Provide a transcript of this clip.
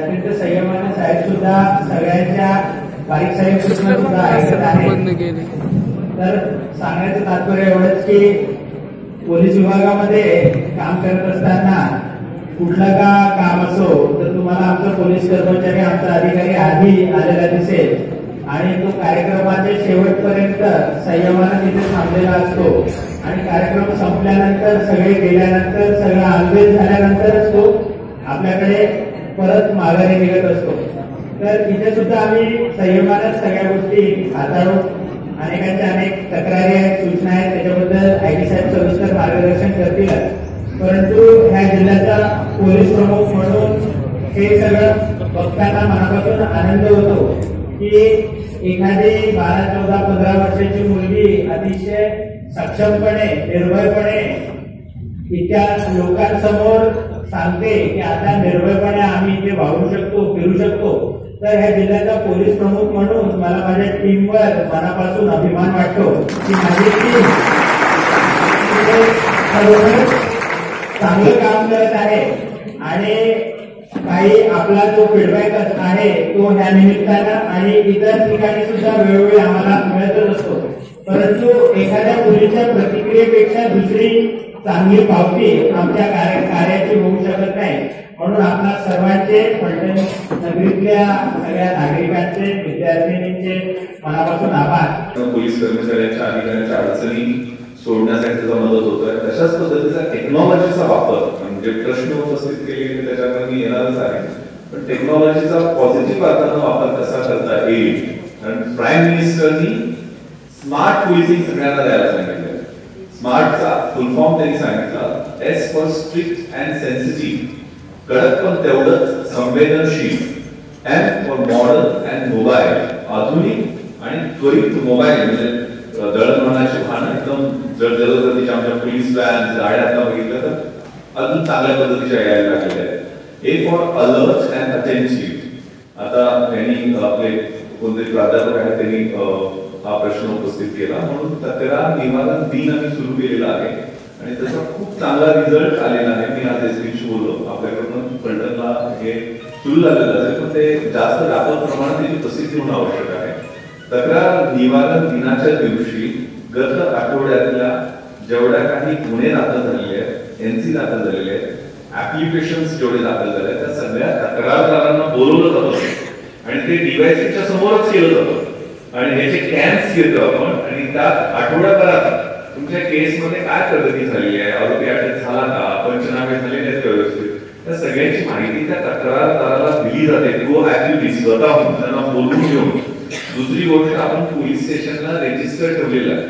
साहेब सुद्धा तर सांगण्याचं तात्पर्य एवढंच की पोलीस विभागामध्ये काम करत असताना कुठलं का काम असो तर तुम्हाला आमचा पोलीस कर्मचारी आमचा अधिकारी आधी आलेला दिसेल. आणि तो कार्यक्रमाच्या शेवटपर्यंत संयमानं तिथे थांबलेला असतो. आणि कार्यक्रम संपल्यानंतर सगळे गेल्यानंतर सगळं आलबेल झाल्यानंतरच तो आपल्याकडे परत माघारी निघत असतो. तर इथे सुद्धा आम्ही संयमानं सगळ्या गोष्टी हाताळू. अनेकांच्या अनेक तक्रारी आहेत सूचना आहेत त्याच्याबद्दल आय टी साहेब सविस्तर मार्गदर्शन करतीलच परंतु ह्या जिल्ह्याचा पोलीस प्रमुख म्हणून हे सगळं बघताना मनापासून आनंद होतो की एखादी बारा चौदा पंधरा वर्षाची मुलगी अतिशय सक्षमपणे निर्भयपणे इतक्या लोकांसमोर सांगते की आता निर्भयपणे आम्ही इथे वावरू शकतो फिरू शकतो. तर ह्या जिल्ह्याचा पोलीस प्रमुख म्हणून मला माझ्या टीमवर मनापासून अभिमान वाटतो की माझी टीम चांगलं काम करत आहे. आणि काही आपला जो फीडबॅक आहे तो ह्या निमित्तानं आणि इतर ठिकाणी सुद्धा वेळोवेळी आम्हाला मिळतच असतो. परंतु एखाद्या मुलीच्या प्रतिक्रियेपेक्षा दुसरी चांगली पावती आमच्या कार्य कार्याची होऊ शकत नाही. म्हणून आपल्या सर्वांचे फलटण नगरीतल्या सगळ्या नागरिकांचे विद्यार्थिनींचे मनापासून आभार. पोलीस कर्मचाऱ्यांच्या अधिकाऱ्यांच्या अडचणी सोडण्यासाठी त्याचा मदत होतोय तशाच पद्धतीचा टेक्नॉलॉजीचा वापर म्हणजे प्रश्न उपस्थित केले की त्याच्यावर मी येणारच आहे पण टेक्नॉलॉजीचा पॉझिटिव्ह अर्थानं वापर कसा करता येईल? कारण प्राईम मिनिस्टरनी स्मार्ट पोलिसिंग सगळ्यांना द्यायला सांगितलं. स्मार्टचा फुल फॉर्म त्यांनी सांगितला. S for strict and sensitive कडक पण तेवढंच संवेदनशील. M for modern and mobile आधुनिक आणि त्वरित मोबाईल म्हणजे दळणवळणाची वाहनं एकदम जर जलदगतीच्या आमच्या पोलीस व्हॅन गाड्या आता बघितलं तर अजून चांगल्या पद्धतीच्या यायला लागलेल्या आहेत. A for alert and attentive आता त्यांनी आपले कोणते प्राध्यापक आहेत त्यांनी हा प्रश्न उपस्थित केला. म्हणून तक्रार निवारण दिन आम्ही सुरू केलेला आहे. आणि त्याचा खूप चांगला रिझल्ट आलेला आहे. मी आज एसबीशी बोललो. आपल्याकडून फलटणला हे सुरू झालेलं असेल पण ते जास्त व्यापक प्रमाणात त्याची प्रसिद्धी होणं आवश्यक आहे. तक्रार निवारण दिनाच्या दिवशी गत आठवड्यातल्या जेवढ्या काही गुन्हे दाखल झालेले आहेत एनसी दाखल झालेले आहेत ऍप्लिकेशन जेवढे दाखल झाले आहेत त्या सगळ्या तक्रारदारांना बोलवलं जातं. आणि ते डीवायसीच्या समोरच केलं जातं. आणि ह्याचे कॅम्प घेतो आपण आणि त्यात आठवड्याभरात तुमच्या केसमध्ये काय प्रगती झाली आहे? आरोपी अटक झाला का? पंचनामे झालेले आहेत व्यवस्थित. त्या सगळ्याची माहिती त्या तक्रारदाराला दिली जाते. तो ऍक्च्युली स्वतःहून त्यांना बोलवून घेऊन. दुसरी गोष्ट आपण पोलीस स्टेशनला रेजिस्टर ठेवलेलं आहे.